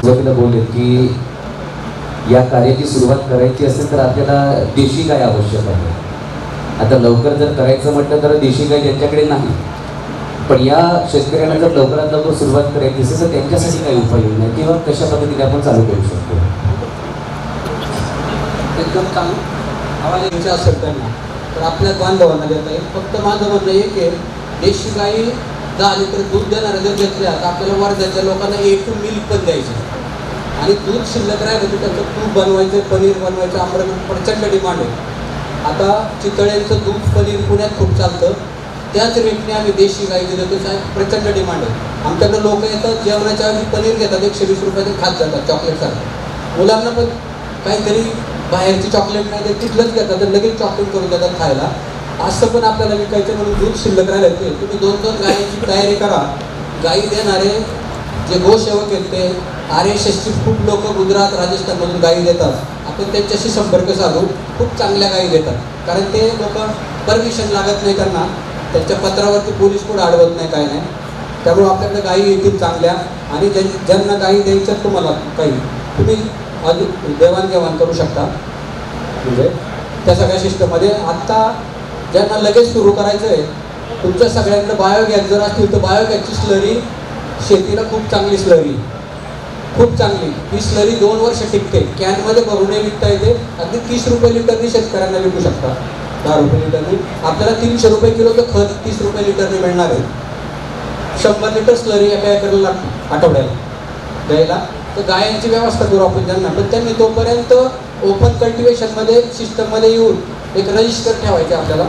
सुरुवातीला बोलले की या कार्याची सुरुवात करायची असेल तर आपल्याला देशी गाय आवश्यक आहे. आता लवकर जर करायचं म्हटलं तर देशी गाय ज्यांच्याकडे नाही. पण या शेतकऱ्यांना जर लवकरात लवकर सुरुवात करायची असेल तर त्यांच्यासाठी काही उपाययोजना नाही किंवा कशा पद्धतीने आपण चालू करू शकतो? एकदम चांगलं. आवाज यायचा असेल त्यांना तर आपल्या बांधवांना देता येईल. फक्त माझं म्हणणं एक आहे देशी गाई जर आली तर दूध देणाऱ्या जर घेतल्या तर आपल्याला वर्ध्याच्या लोकांना एकूण टू मिल्क पण द्यायचं आणि दूध शिल्लक राहिलं तर त्याचं तूप बनवायचं पनीर बनवायचं आम्हाला प्रचंड डिमांड आहे. आता चितळ्यांचं दूध पनीर पुण्यात खूप चालतं. त्याच रेटने आम्ही देशी गाई दिलं तर साहेब प्रचंड डिमांड आहे. आमच्याकडे लोक येतात जेवणाच्या आधी पनीर घेतात एकशे वीस रुपयाचे खात जातात चॉकलेटसारखं मुलांना पण काहीतरी बाहेरची चॉकलेट नाही तर तिथलंच घेतात तर लगेच चॉकलेट करून देतात खायला. असं पण आपल्याला विकायचं म्हणून दूध शिल्लक राहिलं ते. तुम्ही दोन दोन गायीची तयारी करा. गाई देणारे जे गोसेवक आहेत ते आर एस एसची खूप लोक गुजरात राजस्थानमधून गायी देतात. आपण त्यांच्याशी संपर्क साधू खूप चांगल्या गायी देतात. कारण ते लोक परमिशन लागत नाही त्यांना. त्यांच्या पत्रावरती पोलीस कोण अडवत नाही काय नाही. त्यामुळे आपल्याकडे गायी येतील चांगल्या. आणि ज्यां ज्यांना गायी द्यायच्या तुम्हाला काही तुम्ही अजून देवाणघेवाण करू शकता. म्हणजे त्या सगळ्या सिस्टममध्ये आत्ता ज्यांना लगेच सुरू करायचं आहे तुमच्या सगळ्यांकडे बायोगॅस जर असतील तर बायोगॅसची स्लरी शेतीला खूप चांगली स्लरी खूप चांगली. ही स्लरी दोन वर्ष टिकते. कॅनमध्ये भरूनही विकता येते. अगदी तीस रुपये लिटरनी शेतकऱ्यांना विकू शकता. दहा रुपये लिटरनी आपल्याला तीनशे रुपये किलोचं खत तीस रुपये लिटरने मिळणार आहे. शंभर लिटर स्लरी एका एकरला लागते आठवड्याला. द्यायला. तर गायांची व्यवस्था करू आपण त्यांना. पण त्यांनी तोपर्यंत ओपन कल्टिवेशनमध्ये सिस्टममध्ये येऊन एक रजिस्टर ठेवायचं आपल्याला.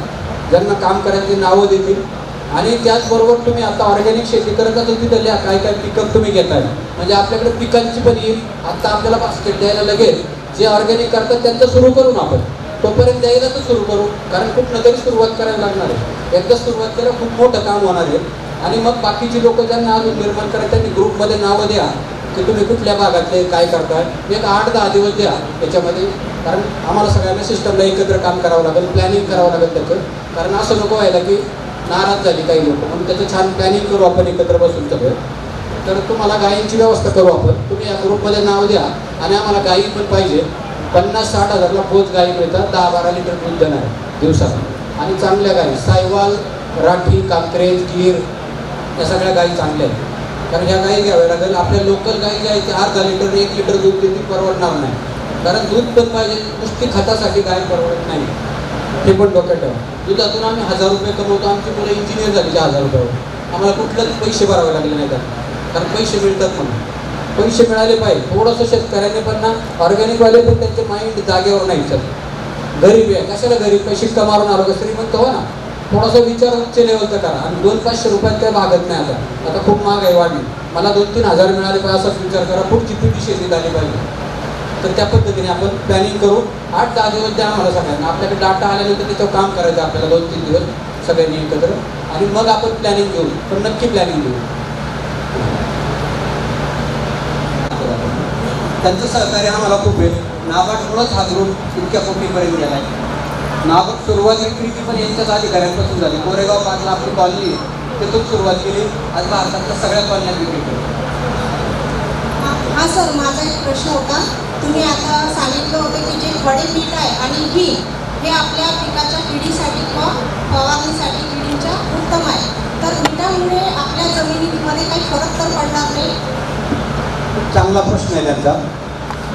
ज्यांना काम करायची नावं देतील. आणि त्याचबरोबर तुम्ही आता ऑर्गॅनिक शेती करत असेल तिथं काय काय पिकअप तुम्ही घेताय. म्हणजे आपल्याकडे पिकांची पण येईल. आता आपल्याला बास्केट द्यायला लगेल जे ऑर्गॅनिक करतात त्यांचं सुरू करू ना आपण. तोपर्यंत द्यायला तर सुरू करू. कारण खूप नगरी सुरुवात करायला लागणार आहे. एकदा सुरुवात केलं खूप मोठं काम होणार आहे. आणि मग बाकीची लोक ज्यांना अजून निर्माण करायचं त्यांनी ग्रुपमध्ये नावं द्या. की तुम्ही कुठल्या भागातले काय करताय. एक आठ दहा दिवस द्या त्याच्यामध्ये कारण आम्हाला सगळ्यांना सिस्टमला एकत्र काम करावं लागेल प्लॅनिंग करावं लागेल त्याचं. कारण असं नको व्हायला की नाराज झाली काही लोक. म्हणून त्याचं छान प्लॅनिंग करू आपण एकत्र बसून सगळं. तर तुम्हाला गायींची व्यवस्था करू आपण. तुम्ही या ग्रुपमध्ये नाव द्या आणि आम्हाला गायी पण पाहिजे. पन्नास साठ हजारला पोच गायी मिळतात. दहा बारा लिटर दूध देणार दिवसात आणि चांगल्या गायी सायवाल राठी कांक्रेज गीर या सगळ्या गायी चांगल्या आहेत. कारण ह्या गायी घ्याव्या लागेल. आपल्या लोकल गायी ज्या आहेत त्या अर्धा लिटर एक लिटर दूध देते परवडणार नाही. कारण दूध पण पाहिजे. नुसती खतासाठी गाय परवडत नाही. हे पण डोक्यात ठेवा. दुधातून आम्ही हजार रुपये कमवतो. आमची मुलं इंजिनियर झाली त्या हजार रुपयावर आम्हाला कुठलंच पैसे भरावे लागले नाही त्यात कारण पैसे मिळतात म्हणून. पैसे मिळाले पाहिजे. थोडंसं शेतकऱ्यांनी पण ना ऑर्गॅनिकवाले पण त्यांचे माइंड जागेवर नाही विचार गरीब आहे. कशाला गरीब? पैसे शिक्का मारून आलो का? श्रीमंत हो ना. थोडासा विचार उच्च लेवलचा करा. आणि दोन पाचशे रुपयात काही भागत नाही आता. आता खूप महागाई वाढली मला दोन तीन हजार मिळाले पाहिजे असाच विचार करा. पुढची पिढी शेती झाली पाहिजे? तर त्या पद्धतीने आपण प्लॅनिंग करू आठ दहा दिवस द्या आम्हाला सगळ्यांना. आपल्याकडे डाटा आल्यानंतर त्याच्यावर काम करायचं आपल्याला दोन तीन दिवस सगळ्यांनी एकत्र. आणि मग आपण प्लॅनिंग घेऊ. पण नक्की प्लॅनिंग घेऊ. त्यांचं सहकार्य आम्हाला खूप आहे. नाबार्डमुळंच हा ग्रुप इतक्या कोटीपर्यंत गेला आहे नाबार्ड सुरुवात क्रिती पण यांच्याच अधिकाऱ्यांपासून झाली. कोरेगाव पाचला आपली कॉलनी तिथून सुरुवात केली. आज भारतातल्या सगळ्या कॉलन्यात विक्री हा सर माझा एक प्रश्न होता. तुम्ही आता सांगितलं होतं की जे खडे पीठ आहे आणि ही हे आपल्या पिकाच्या किडीसाठी किंवा फवारणीसाठी किडींच्या उत्तम आहे. तर त्यामुळे आपल्या जमिनीमध्ये काही फरक तर पडणार नाही? खूप चांगला प्रश्न आहे त्यांचा.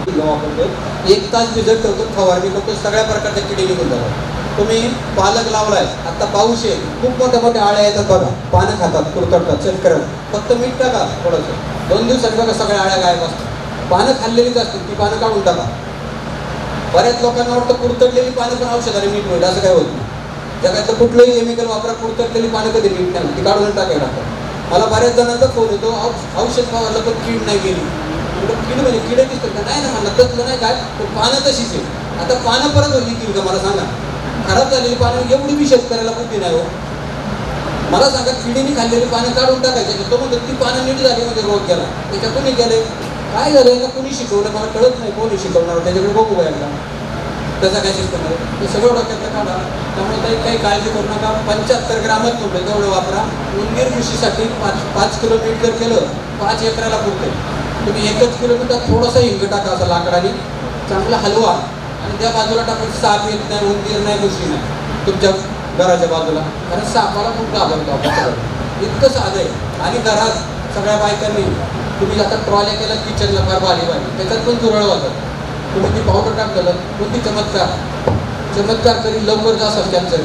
जेव्हा आपण एक तास भिजत ठेवतो फवारणी करतो सगळ्या प्रकारच्या किडी निघून जातात. तुम्ही पालक लावलाय आता पाऊस आहे खूप मोठ्या मोठ्या आळ्या येतात बघा. पानं खातात कुरतडतात शेतकऱ्यांना. फक्त मीठ टाका थोडंसं. दोन दिवसात बघा सगळ्या आळ्या गायब असतात. पानं खाल्लेलीच असतील ती पानं काढून टाका. बऱ्याच लोकांना वाटतं कुरतडलेली पानं पण औषधाने मीठ होईल असं काय होत नाही. जगातलं कुठलंही केमिकल वापरा कुरतडलेली पानं कधी मीठ नाही ती काढून टाकायला लागतात. मला बऱ्याच जणांचा फोन येतो औ- औषध फवारलं पण कीड नाही गेली. कीड म्हणजे किडे दिसतात का नाही ना मला तसलं नाही काय पण पानं तशीच आहे आता पानं परत येतील का मला सांगा. खराब झालेली पानं एवढी विशेष शेतकऱ्याला बुद्धी नाही हो. मला सांगा किडीने खाल्लेली पानं काढून टाकायची तो म्हणतो ती पानं नीट झाली म्हणजे रोग गेला. त्याच्या कुणी गेले? काय झालं? का कोणी शिकवलं? मला कळत नाही कोणी शिकवणार. त्याच्याकडे बघू एकदा त्याचा काय शिकवणार आहे ते सगळं डोक्यातलं काढा त्यामुळे काही काही काळजी करू नका. पंच्याहत्तर ग्रामच तुमचं तेवढं वापरा. उंदीर कृषीसाठी पाच पाच किलो जर केलं. पाच एकराला पुरते तुम्ही एकच किलोमीटर थोडंसं हिंग टाका असा लाकडाने. चांगला हलवा. आणि त्या बाजूला टाकून साप येत नाही उंदीर नाही गोष्टी नाही. तुमच्या घराच्या बाजूला. कारण सापाला खूप घाबरतो इतकं साधं आहे. आणि घरात सगळ्या बायकांनी तुम्ही आता ट्रॉल्या केलं किचनला फार भारी भारी. त्याच्यात पण जुरळ वाजत. तुम्ही ती पावडर टाकलं कोणती चमत्कार? चमत्कार तरी लवकर जासाल कॅन्सर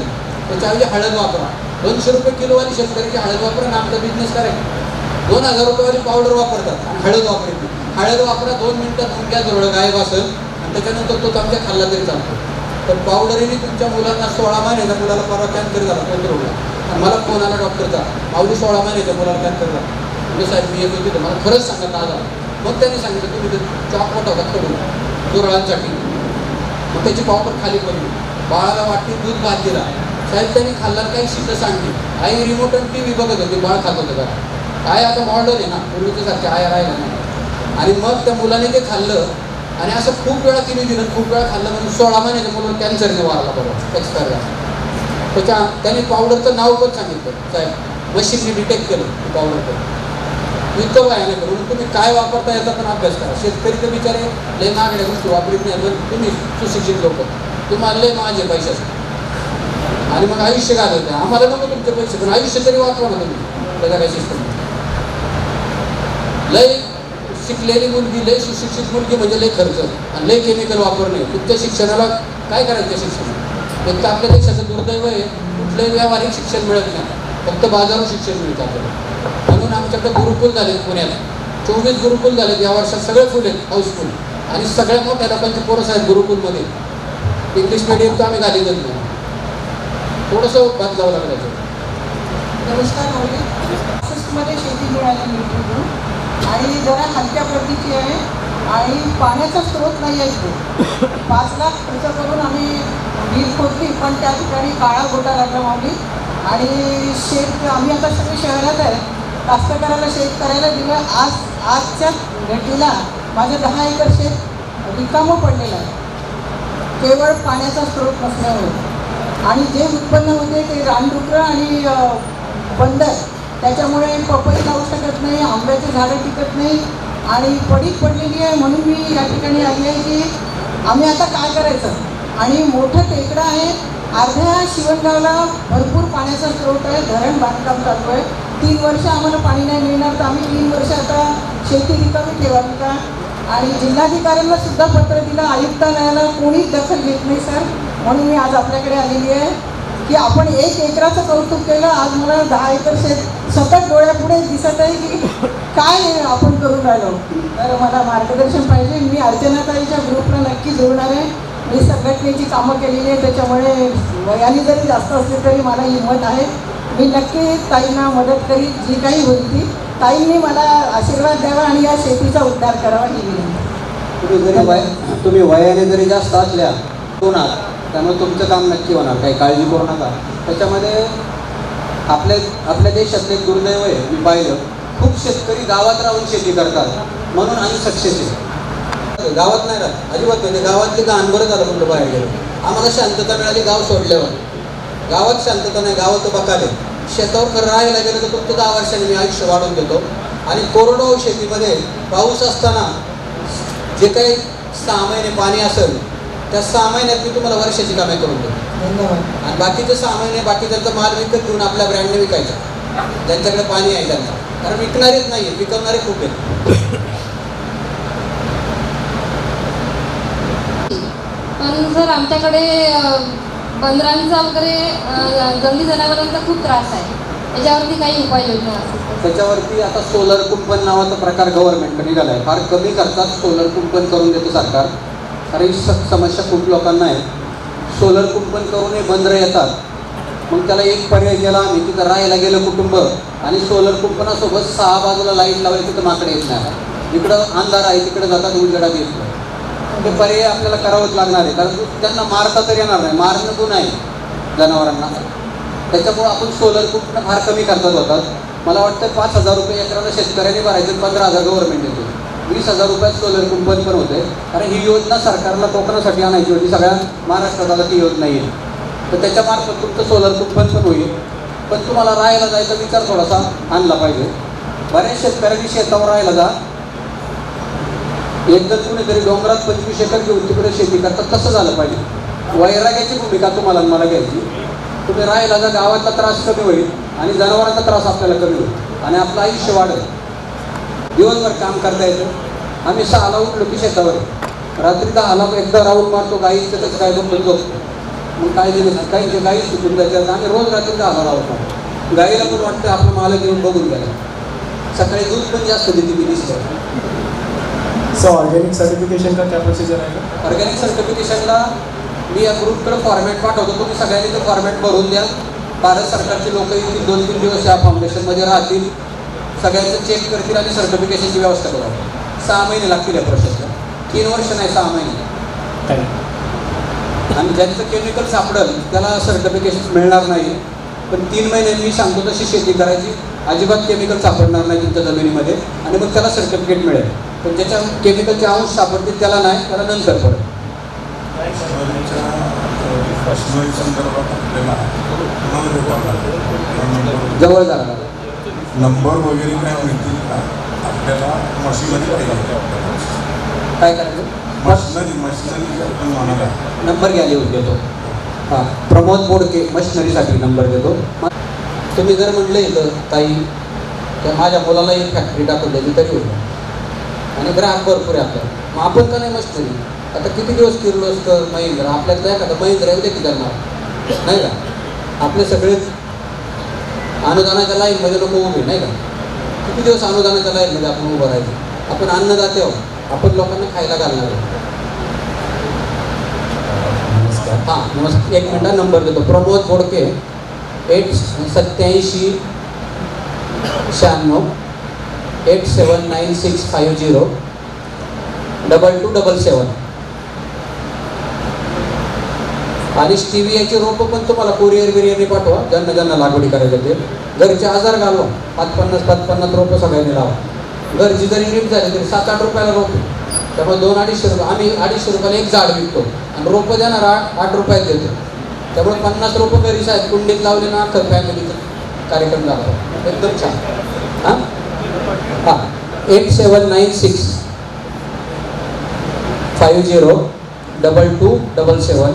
त्याच्याऐवजी हळद वापरा. दोनशे रुपये किलोवाली शेतकऱ्याची हळद वापरा आणि आमचा बिझनेस करायचा दोन हजार रुपयेवाली पावडर वापरतात आणि हळद वापरायची हळद वापरा दोन मिनटात मुंग्या जवळ गायब असेल. आणि त्याच्यानंतर तो चमचा खाल्ला तरी चालतो. पण पावडरीने तुमच्या मुलांना सोळा महिन्याच्या मुलाला परवा कॅन्सर झाला कंट्रोलला आणि मला फोन आला डॉक्टरचा माऊली सोळा महिन्याच्या मुलाला कॅन्सर झाला. म्हणजे साहेब मी येतो तिथं मला खरंच सांगत आला. मग त्यांनी सांगितलं तुम्ही ते चॉक होता कडून दुरळांसाठी मग त्याची पावडर खाली पडली. बाळाला वाटली दूध भात दिला साहेब त्यांनी खाल्ला काही शिकं सांगली आई रिमोट आणि टी व्ही बघत होती बाळ खात होतं काय आता मॉडल आहे ना पूर्वीच्यासारखे आया राहिला नाही. आणि मग त्या मुलाने ते खाल्लं आणि असं खूप वेळा तिने दिलं खूप वेळा खाल्लं म्हणून सोळा महिन्याच्या म्हणून कॅन्सरने वारला बरोबर एक्सपायर झाला. त्याच्या त्याने पावडरचं नाव पण सांगितलं साहेब मशीनने डिटेक्ट केलं पावडरचं पावडर इतकं भयानक आहे. म्हणून तुम्ही काय वापरता याचा पण अभ्यास करा. शेतकरी तर बिचारे लय मागण्या गोष्टी वापरीत नाही पण तुम्ही सुशिक्षित लोक. तुम्हाला लय माझे पैसे असतात आणि मग आयुष्य घालवते आम्हाला नको तुमचे पैसे पण आयुष्य तरी वाचवा ना तुम्ही. त्याचा काही सिस्टम लय शिकलेली मुलगी लय सुशिक्षित मुलगी म्हणजे लय खर्च. आणि लय केमिकल वापरणे. तुमच्या शिक्षणाला काय करायचं शिक्षण? फक्त आपल्या देशाचं दुर्दैव आहे कुठलंही व्यावहारिक शिक्षण मिळत नाही. फक्त बाजारावर शिक्षण मिळतं आपल्याला. म्हणून आमच्याकडे गुरुकुल झालेत पुण्यात चोवीस गुरुकुल झालेत. या वर्षात सगळे फुल आहेत हाऊसफुल आणि सगळ्या मोठ्या लोकांचे पोरस आहेत गुरुकुलमध्ये. इंग्लिश मिडियम तर आम्ही घाली गेलो नाही. थोडंसं जावं लागलं नमस्कारमध्ये शेती मिळाली आणि जरा हलक्या प्रतीची आहे. आणि पाण्याचा स्रोत नाही आहे इथे. पाच लाख खर्च करून आम्ही वीज खोदली पण त्या ठिकाणी काळा गोटा लागला आम्ही आणि शेत आम्ही आता सगळे शहरात आहे. कास्तकाराला शेत करायला दिलं. आज आजच्या घटीला माझं दहा एकर शेत रिकामं पडलेलं आहे. केवळ पाण्याचा स्रोत नसल्यामुळे. आणि जे उत्पन्न होते ते रानडुकरं आणि बंदर त्याच्यामुळे पपई लावू शकत नाही आंब्याचे झाडं टिकत नाही आणि पडीक पडलेली आहे म्हणून मी या ठिकाणी आली आहे की आम्ही आता काय करायचं? आणि मोठं टेकडं आहे अर्ध्या शिवणगावला भरपूर पाण्याचा स्रोत आहे धरण बांधकाम चालू आहे. तीन वर्ष आम्हाला पाणी नाही मिळणार तर आम्ही तीन वर्ष आता शेती रिकामी ठेवावी का? आणि जिल्हाधिकाऱ्यांना सुद्धा पत्र दिलं आयुक्तालयाला कोणीच दखल घेत नाही सर. म्हणून मी आज आपल्याकडे आलेली आहे. की आपण एक एकराचं कौतुक केलं आज मला दहा एकर शेत सतत डोळ्यापुढे दिसत आहे की काय आपण करून राहिलो. तर मला मार्गदर्शन पाहिजे. मी अर्चनाताईच्या ग्रुपला नक्की जोडणार आहे. मी संघटनेची कामं केलेली आहे त्याच्यामुळे वयाने जरी जास्त असली तरी मला हिंमत आहे. मी नक्की ताईंना मदत करीन जी काही होईल ती. ताईंनी मला आशीर्वाद द्यावा आणि या शेतीचा उद्धार करावा ही विनंती. तुम्ही जरी वय तुम्ही वयाने जरी जास्त असल्या कोणा त्यामुळे तुमचं काम नक्की होणार काही काळजी करू नका. त्याच्यामध्ये आपल्या आपल्या देशातले दुर्दैव आहे मी पाहिलं खूप शेतकरी गावात राहून शेती करतात म्हणून आम्ही सक्सेस आहे. गावात नाही राहत अजिबात म्हणजे गावातली गाण बरं झालं म्हणलं बाहेर गेलं. आम्हाला शांतता मिळाली गाव सोडल्यावर. गावात शांतता नाही गावात बकाले शेतावर खरं राहायला गेलं तर फक्त दहा वर्षांनी मी आयुष्य वाढवून देतो. आणि कोरडवाहू शेतीमध्ये पाऊस असताना जे काही सहा महिने पाणी असेल त्या सहा महिन्यात मी तुम्हाला वर्षाची कामे करून देतो. धन्यवाद. आणि बाकीचे सहा महिने बाकीच्यांचा माल विकत घेऊन आपल्या ब्रँडने विकायचा. ज्यांच्याकडे पाणी आहे त्यांना. कारण विकणारेच नाही आहेत विकवणारे खूप आहेत. पण सर आमच्याकडे बंदरांचा वगैरे जंगली जनावरांचा खूप त्रास आहे. याच्यावरती काही उपाययोजना? त्याच्यावरती आता सोलर कुंपण नावाचा प्रकार गव्हर्नमेंट निघाला आहे फार कमी खर्चात सोलर कुंपण करून देतं सरकार. कारण ही स- समस्या खूप लोकांना आहे. सोलर कुंपण करून हे बंदरं येतात. मग त्याला एक पर्याय केला आम्ही तिथं राहायला गेलं कुटुंब. आणि सोलर कुंपणासोबत सहा बाजूला लाइट लावायची तिथं माकडे येत नाही. इकडं अंधार आहे तिकडे जातात उजेडात येत नाही. ते पर्याय आपल्याला करावंच लागणार आहे. कारण त्यांना मारता तर येणार नाही. मारणं गुन्हा आहे जनावरांना. त्याच्यामुळं आपण सोलर कुंपणं फार कमी करतात होतात. मला वाटतं पाच हजार रुपये एकराला शेतकऱ्यांनी भरायचे पंधरा हजार गव्हर्नमेंट देते. वीस हजार रुपयात सोलर कुंपण पण होते. कारण ही योजना सरकारला कोकणासाठी आणायची होती. सगळ्या महाराष्ट्रात आता ती योजना येईल. तर त्याच्यामार्फत तुमचं सोलर कुंपण पण होईल. पण तुम्हाला राहायला जायचा विचार थोडासा आणला पाहिजे. बऱ्याच शेतकऱ्यांनी शेतावर राहायला जा. एकदा कुणीतरी डोंगरात पंचवीस एकर घेऊन तिकडे शेती करतात तसं झालं पाहिजे. वैराग्याची भूमिका तुम्हाला मला घ्यायची. तुम्ही राहायला जा गावाचा त्रास कमी होईल आणि जनावरांचा त्रास आपल्याला कमी होईल. आणि आपलं आयुष्य वाढेल. दिवसभर काम करता येतं. आम्ही सहाला उठलो की शेतावर. रात्री दहाला एकदा राऊंड मारतो गाईचं त्याचं काय बघतो झोपतो मग काय दिलं काहींचे गाई सुटून जातात आम्ही रोज रात्री दहाला राऊंड मारतो गाईला पण वाटतं आपलं मालक येऊन बघून घ्यायला. सकाळी दूध पण जास्त देते मी दिसतं सो ऑर्गॅनिक सर्टिफिकेशन का क्या प्रोसिजर आहे ऑर्गॅनिक सर्टिफिकेशनला मी या ग्रुपकडे फॉर्मॅट पाठवतो. तुम्ही सगळ्यांनी ते फॉर्मॅट भरून द्या. भारत सरकारचे लोक येतील दोन तीन दिवस या फाउंडेशनमध्ये राहतील. सगळ्यांचं चेक करतील आणि सर्टिफिकेशनची व्यवस्था करू. सहा महिने लागतील या प्रोसेसला तीन वर्ष नाही सहा महिने. आणि ज्यांचं केमिकल सापडेल त्याला सर्टिफिकेशन मिळणार नाही. पण तीन महिने मी सांगतो तशी शेती करायची. अजिबात केमिकल सापडणार नाही तुमच्या जमिनीमध्ये. आणि मग त्याला सर्टिफिकेट मिळेल. पण ज्याच्या केमिकलचे अंश सापडतील त्याला नाही त्याला नंतर पडेल. जवळ जाणार. नंबर वगैरे काय मिळतील का आपल्याला मशिनरी पाहिजे. काय करायचं? मशिनरी मशिनरी आपण म्हणाला? नंबर घ्या लिहून देतो. हां प्रमोद बोडके मशिनरीसाठी नंबर देतो. तुम्ही जर म्हणलं इथं ताई तर माझ्या मुलाला एक फॅक्टरी टाकून द्यायची तरी होईल. आणि ग्राहक भरपूर आहे आपल्याला. मग आपण का नाही मशिनरी? आता किती दिवस किर्लोस्कर महिंद्रा? आपल्यात काय का महिंद्रा दे की त्यांना. नाही का? आपले सगळेच अनुदानाच्या लाईनमध्ये लोक उभे नाही का? किती दिवस अनुदानाच्या लाईनमध्ये आपण उभं राहायचं? आपण अन्नदाते आहोत. आपण लोकांना खायला घालणार नमस्कार. हां नमस्कार. एक मिनटा नंबर देतो. प्रमोद बोडके एट सत्याऐंशी शहाण्णव eight seven nine six five zero double two double seven. आणि स्टिवियाचे रोपं पण तुम्हाला कुरिअर बिरियरने पाठवा. ज्यांना ज्यांना लागवडी करायची ते घरचे आजार घालवा. पाच पन्नास पाच पन्नास रोपं सगळ्यांनी लावा. घरची जरी नीट झाली तरी सात आठ रुपयाला रोप त्यामुळे दोन अडीचशे रुपये आम्ही अडीचशे रुपयाला एक झाड विकतो. आणि रोपं देणार आठ आठ रुपयात देतो. त्यामुळे पन्नास रोपं घरीच आहेत कुंडीत लावले ना अख्खं फॅमिलीचा कार्यक्रम झाला. एकदम छान. हां? हां. Eight seven nine six five zero double two double seven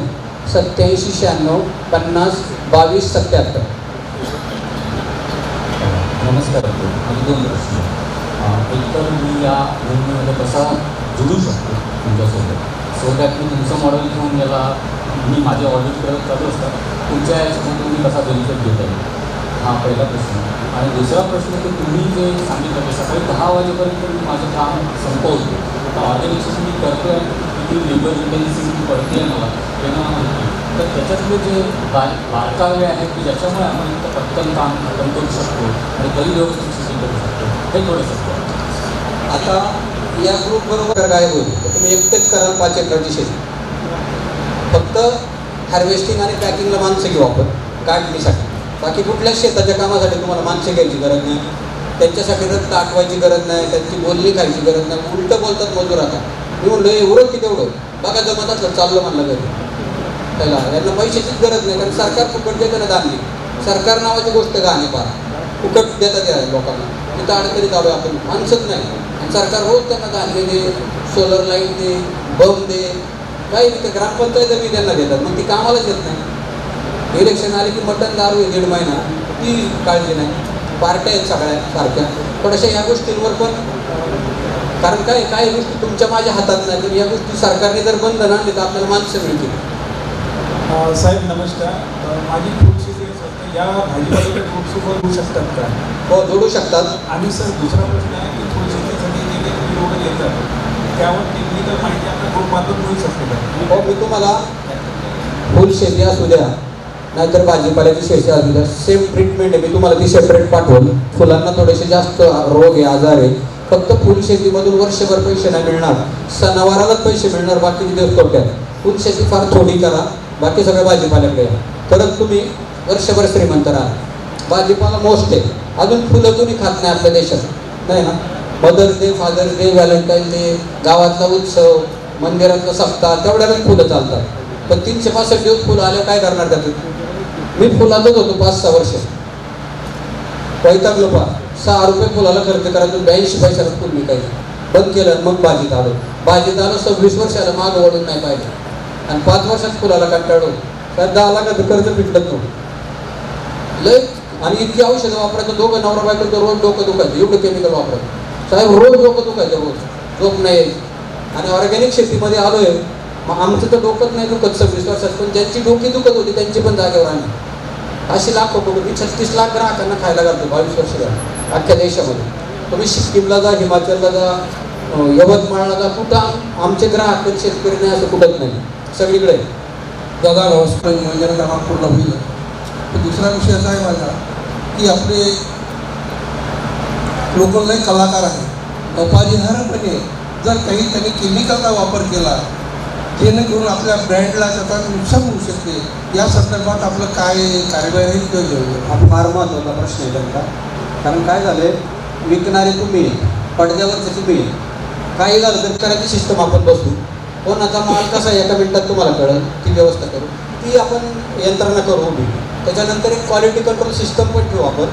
सत्याऐंशी शहाण्णव पन्नास बावीस सत्याहत्तर. नमस्कार माझे दोन प्रश्न. एक तर मी या मोहिमेमध्ये कसा जुळू शकतो तुमच्यासोबत? सो दॅट मी तुमचं मॉडेल घेऊन याला मी माझ्या ऑडिट करत चालू असतात तुमच्या याच्यामधून मी कसा बेनिफिट घेता येईल? हा पहिला प्रश्न. आणि दुसरा प्रश्न की तुम्ही जे सांगितलं की सकाळी दहा वाजेपर्यंत मी माझं काम संपवतो आता ऑर्गनायझेशन मी करतो आहे ती लेबर इंटेन्सिटी पडते आहे मला परिणाम होतो तर त्याच्यातले जे बाल बारकावे आहेत की ज्याच्यामुळे आपण इतकं पटकन काम खतम करू शकतो आणि तरी व्यवस्थित शेती करू शकतो हे थोडं शकतो आता या ग्रुप बरोबर काय होईल? तर तुम्ही एकटेच कराल पाच एकरची शेती फक्त हार्वेस्टिंग आणि पॅकिंगला माणसं घेऊ आपण काढणीसाठी बाकी कुठल्याच शेताच्या कामासाठी तुम्हाला माणसं घ्यायची गरज नाही. त्यांच्यासाठी रक्त आठवायची गरज नाही त्यांची बोलणी खायची गरज नाही. उलटं बोलतात मजूर आता. मी म्हणलं एवढं की तेवढं. बघा जमत असलं चाललं म्हणलं तरी. त्याला यांना पैशाचीच गरज नाही कारण सरकार फुकट देतं ना धान्य. सरकार नावाची गोष्ट गाणे पहा फुकट देतात या लोकांना. तिथं अडचणीत आलो आपण. माणसंच नाही. आणि सरकार रोज त्यांना धान्य दे सोलर लाइट दे बम दे. काही नाही ग्रामपंचायत जमीन त्यांना देतात. मग ती कामालाच येत नाही. इलेक्शन आले की मटण दारू आहे दीड महिना. ती काळजी नाही. पार्ट्या आहेत सगळ्या सारख्या. पण अशा या गोष्टींवर पण कारण काय काही गोष्टी तुमच्या माझ्या हातात नाही तर या गोष्टी सरकारने जर बंद आणली तर आपल्याला माणसं मिळतील. साहेब नमस्कार. माझी असते या भाजीपाल्याच्या फूडसोबत होऊ शकतात का? हो जोडू शकतात. आणि सर दुसरा प्रश्न आहे की फूड शेतीसाठी जे काही लोक येतात त्यावर टेक्निकल माहिती आपल्या ग्रुपमार्फत मिळू शकते का? हो मी तुम्हाला फुल शेती असू द्या नाहीतर भाजीपाल्याची शेती असू द्या सेम ट्रीटमेंट आहे. मी तुम्हाला ती सेपरेट पाठवून फुलांना थोडेसे जास्त रोग आहे आजार आहे. फक्त फुल शेतीमधून वर्षभर पैसे नाही मिळणार. सणावारालाच पैसे मिळणार बाकीचे दिवस तोट्यात फुल शेती फार थोडी करा बाकी सगळ्या भाजीपाल्याकडे तरच तुम्ही वर्षभर श्रीमंत राहा. भाजीपाला मोस्ट आहे. अजून फुलं तुम्ही खात नाही आपल्या देशात. नाही ना? Mother's day father's day Valentine day गावातला उत्सव मंदिरातला सप्ताह तेवढ्यालाच फुलं चालतात. पण तीनशे पासष्ट दिवस फुलं आल्यावर काय करणार त्यातून? मी फुलातच होतो पाच सहा वर्ष. वैतागलो पा सहा रुपये फुलाला खर्च करायचं ब्याऐंशी पैशाला फुल विकायचं बंद केलं मग भाजीत आलो. भाजीत आलो सव्वीस वर्षाला माग वळून नाही पाहिजे आणि पाच वर्षात फुलाला कंटाळून तर दहा लाखाचं कर्ज पिटलं तो लय. आणि इतकी औषधं वापरायचं दोघं नवरा बायकोचं रोज डोकं दुखायचं एवढं केमिकल वापरायचं. साहेब रोज डोकं दुखायचं रोज. झोप नाही आणि ऑर्गॅनिक शेतीमध्ये आलोय. मग आमचं तर डोकंच नाही दुखत सव्वीस वर्षात पण ज्यांची डोकी दुखत होती त्यांची पण जागेवर आणली. अशी लाख बघू मी छत्तीस लाख ग्राहकांना खायला घालतो बावीस वर्ष झाली. अख्ख्या देशामध्ये. तुम्ही सिक्कीमला जा हिमाचलला जा यवतमाळला जा कुठं आम- आमचे ग्राहक शेतकरी नाही असं कुठंच नाही. सगळीकडे. दादा नमस्कार योजना कामात पूर्ण होईल. तर दुसरा विषय असा आहे माझा की आपले लोकल नाही कलाकार आहे अपरिहार्यपणे जर काही त्यांनी केमिकलचा वापर केला जेणेकरून आपल्या ब्रँडला त्याचा नुकसान होऊ शकते. या संदर्भात आपलं काय कार्यवाही योजना हा फार महत्त्वाचा प्रश्न आहे त्यांचा. कारण काय झालंय? विकणारे तुम्ही पडद्यावरचे तुम्ही काही झालं तर करायची सिस्टम आपण बसू. हो, कोणाचा माल कसा आहे? एका मिनिटात तुम्हाला कळेल ती व्यवस्था करू. ती आपण यंत्रणा करू उभी. त्याच्यानंतर एक क्वालिटी कंट्रोल सिस्टम पण ठेवू आपण.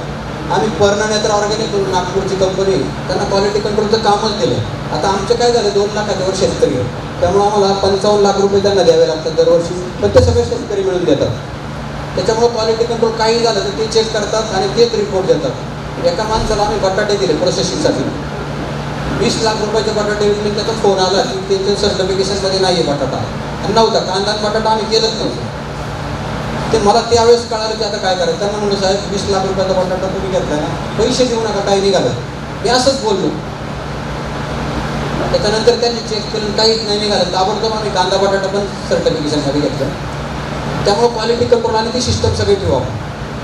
आम्ही पर्ण ऑर्गॅनिक नागपूरची कंपनी त्यांना क्वालिटी कंट्रोलचं कामच दिलं आता आमचं काय झालं? दोन लाखाच्या वर शेतकरी त्यामुळे आम्हाला पंचावन्न लाख रुपये त्यांना द्यावे लागतात दरवर्षी. पण ते सगळे शेतकरी मिळून देतात. त्याच्यामुळे क्वालिटी कंट्रोल काही झालं तर ते चेक करतात आणि तेच रिपोर्ट देतात. एका माणसाला आम्ही बटाटे दिले प्रोसेसिंगसाठी वीस लाख रुपयाचे बटाटे विकले त्याचा फोन आला की त्याच्या सर्टिफिकेशनमध्ये नाही आहे बटाटा. आणि नव्हता कांदा बटाटा आम्ही केलंच नव्हतं. ते मला त्यावेळेस कळालं की आता काय करायचं? त्यांना म्हणलं साहेब वीस लाख रुपयाचा बटाटा तुम्ही घेतला ना पैसे देऊ नका काही निघालं. मी असंच बोललो. त्याच्यानंतर त्यांनी चेक केलं काहीच नाही निघालं. ताबडतोब आम्ही कांदा बटाटा पण सर्टिफिकेशनसाठी घेतलं. त्यामुळे क्वालिटी कंट्रोल आणि ती सिस्टम सगळी ठेवू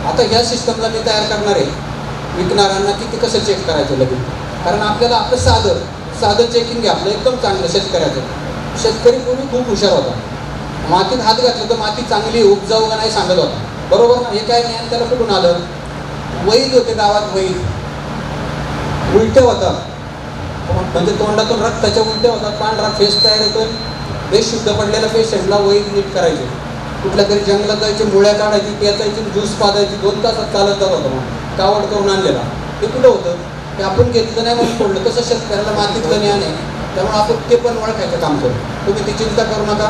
आता ह्या सिस्टमला मी तयार करणार आहे. विकणाऱ्यांना की ते कसं चेक करायचं लगेच? कारण आपल्याला आपलं साधं साधं चेकिंग आहे आपलं एकदम चांगलं शेतकऱ्याचं. शेतकरी पूर्वी खूप हुशार होता. मातीत हात घातला तर माती चांगली उपजाऊ का नाही सांगत होता. बरोबर ना? हे काय ज्ञान त्याला कुठून आलं? वैद होते गावात वैद. उलट्या होतात. म्हणजे तोंडातून रक्ताच्या उलट्या होतात. पांढरा फेस तयार होतोय. बेश शुद्ध पडलेला पेशंटला वैद नीट करायचे. कुठल्या तरी जंगलात जायचे मुळ्या काढायची पेचायची ज्यूस पाजायची दोन तासात चालत जात होतं मग कावड करून आणलेला? ते कुठं होतं? ते आपण घेतलं नाही म्हणून पडलं तसं शेतकऱ्याला मातीतलं ज्ञान आहे त्यामुळे आपण ते पण ओळखायचं काम करू. तुम्ही ती चिंता करू नका.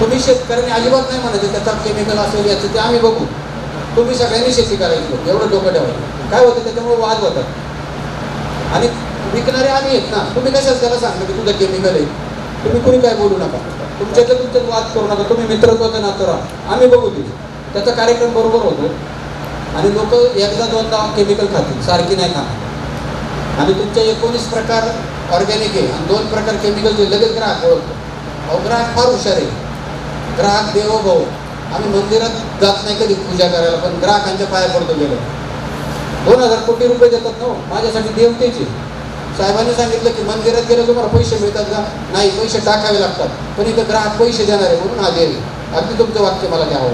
तुम्ही शेतकऱ्यांनी अजिबात नाही म्हणायचं त्याचा केमिकल असेल याचं ते आम्ही बघू. तुम्ही सगळ्यांनी शेती करायची. एवढं डोकं ठेवायचं. काय होतं? त्याच्यामुळे वाद होतात. आणि विकणारे आम्ही आहेत ना. तुम्ही कशाच त्याला सांगता की तुझं केमिकल आहे? तुम्ही कुणी काय बोलू नका. तुमच्यातलं तुमच्यात वाद करू नका. तुम्ही मित्रत्वाचं नातं राहा. आम्ही बघू तिथे. त्याचा कार्यक्रम बरोबर होतो. आणि लोक एकदा दोनदा केमिकल खातील. सारखी नाही खाणार. आणि तुमच्या एकोणीस प्रकार ऑर्गॅनिक आहे आणि दोन प्रकार केमिकलचे लगेच ग्राहक ओळखतो. अहो ग्राहक फार हुशार आहे. ग्राहक देवो भाऊ. आम्ही मंदिरात जात नाही कधी पूजा करायला पण ग्राहकांच्या पाया पडतो गेलो. दोन हजार कोटी रुपये देतात ना हो. माझ्यासाठी देवतेचे साहेबांनी सांगितलं की मंदिरात गेलं तुम्हाला पैसे मिळतात का? नाही पैसे टाकावे लागतात. पण इथं ग्राहक पैसे देणार आहे म्हणून हा अगदी तुमचं वाक्य मला द्यावं.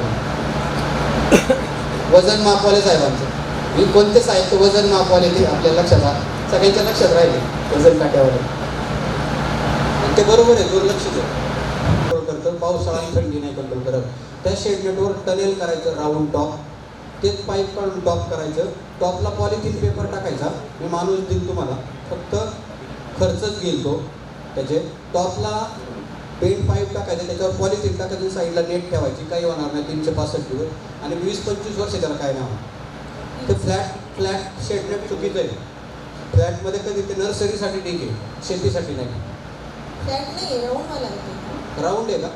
वजन मापवाले साहेबांचं. मी कोणते साहेब वजन मापवाले ते आपल्या लक्षात आलं सगळ्यांच्या लक्षात राहिले. वजन काट्यावाले. ते बरोबर आहे दुर्लक्षित कंट्रोल करतं पावसाळा थंडी नाही कंट्रोल करत. त्या शेडनेटवर टनेल करायचं राऊंड टॉप तेच पाईप काढून टॉप करायचं. टॉपला पॉलिथिन पेपर टाकायचा. मी माणूस देईन तुम्हाला. फक्त खर्चच घेईल तो. त्याचे. टॉपला पेंट पाईप टाकायचं त्याच्यावर पॉलिथिन टाकायचं साईडला नेट ठेवायची काही होणार नाही तीनशे पासष्ट दिवस. आणि वीस पंचवीस वर्ष त्याला काय नाही ते फ्लॅट फ्लॅट शेडनेट चुकीचं आहे. फ्लॅटमध्ये कधी ते नर्सरीसाठी ठीक आहे शेतीसाठी नाही. फ्लॅट नाही. राऊंड आहे का?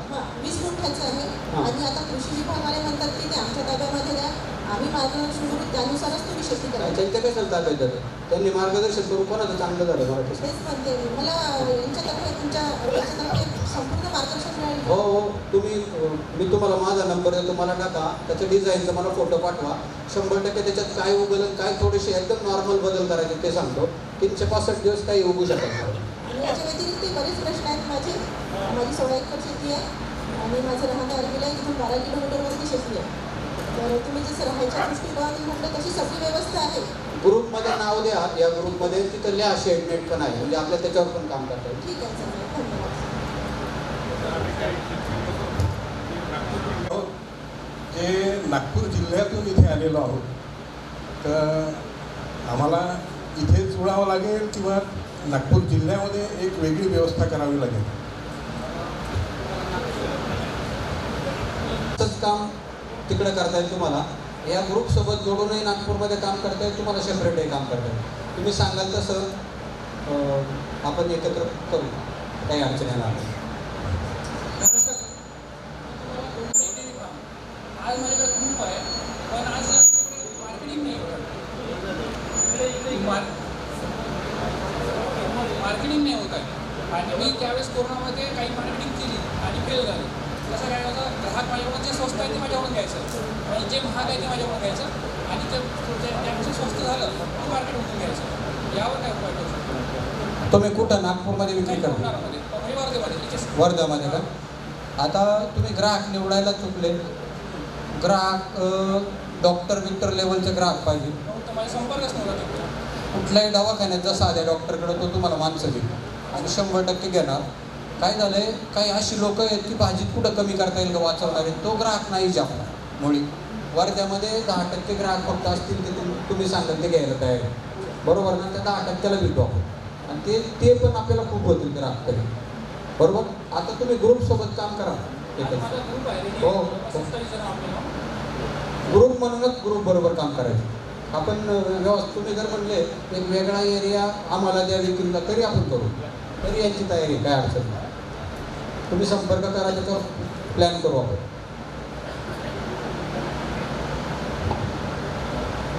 वीस गुंठ्याचं आहे. आणि आता कृषी विभागवाले म्हणतात की ते आमच्या ताब्यामध्ये द्या. आम्ही मार्गदर्शन त्यानुसारच तुम्ही शेती करा त्यांच्या कशाला ताब्यात जातं त्यांनी मार्गदर्शन करून कोणाचं चांगलं झालं मराठी तेच म्हणते. मला यांच्यातर्फे तुमच्या याच्यातर्फे संपूर्ण मार्गदर्शन मिळालं. हो हो. तुम्ही मी तुम्हाला माझा नंबर देतो मला टाका. त्याच्या डिझाईनचा मला फोटो पाठवा. शंभर टक्के त्याच्यात काय उगल काय थोडेसे एकदम नॉर्मल बदल करायचे ते सांगतो. तीनशे पासष्ट दिवस काही उगू शकत नाही. याच्या व्यतिरिक्त बरेच प्रश्न आहेत माझे. माझी सोळा एकर शेती आहे. आणि माझं राहणं अर्गीला इथून बारा किलोमीटरवरती शेती आहे. तर तुम्ही जसं राहायच्या दृष्टिकोनातून म्हटलं तशी सगळी व्यवस्था आहे. ग्रुपमध्ये नाव द्या या ग्रुपमध्ये तिथं लिहा शेडनेट पण आहे म्हणजे आपल्या त्याच्यावर पण काम करता येईल. ठीक आहे चालेल धन्यवाद. जे नागपूर जिल्ह्यातून इथे आलेलो आहोत तर आम्हाला इथे जुळावं लागेल किंवा नागपूर जिल्ह्यामध्ये एक वेगळी व्यवस्था करावी लागेल? तसंच काम तिकडं करता येईल तुम्हाला. या ग्रुपसोबत जोडूनही नागपूरमध्ये काम करता येईल तुम्हाला सेपरेटही काम करता येईल. तुम्ही सांगाल तसं आपण एकत्र करू. काही अडचण येणार नाही आज माझ्याकडे ग्रुप आहे पण आज आमच्याकडे मार्केटिंग नाही होत मार्केटिंग नाही होत आहे आणि मी त्यावेळेस कोरोनामध्ये काही मार्केटिंग केली आणि फेल झाली कसं काय होतं ग्राहक माझ्याकडून जे स्वस्त आहे ते माझ्याकडून घ्यायचं आणि जे महाग आहे ते माझ्याकडून घ्यायचं आणि ते ते- त्यापेक्षा स्वस्त झालं ते मार्केटमधून घ्यायचं यावर काय उपाय करू शकतो तुम्ही कुठं? नागपूरमध्ये विक्री करता वर्ध्यामध्ये का? आता तुम्ही ग्राहक निवडायला चुकले. ग्राहक डॉक्टर विक्टर लेवलचे ग्राहक पाहिजे. तिकडे कुठल्याही दवाखान्यात जसा आल्या डॉक्टरकडे तो तुम्हाला माणसं देईल. आणि शंभर टक्के घेणार. काय झालंय? काही अशी लोक आहेत की भाजीत कुठं कमी करता येईल का वाचवणारे तो ग्राहक नाही आपला मुळी. वर्ध्यामध्ये दहा टक्के ग्राहक फक्त असतील ते तुम- तुम्ही सांगाल ते घ्यायला तयार आहे. बरोबर ना? त्या दहा टक्क्याला विकतो आपण. आणि ते ते पण आपल्याला खूप होतील ग्राहक तरी बरोबर? आता तुम्ही ग्रुपसोबत काम करा. हो. ग्रुप म्हणूनच ग्रुप बरोबर काम करायचं. आपण अं, व्यवस्थित तुम्ही जर म्हणले एक वेगळा एरिया आम्हाला द्या विक्रीला तरी आपण करू. तरी यांची तयारी काय अडचण नाही. तुम्ही संपर्क करा त्याच्यावर प्लॅन करू आपण.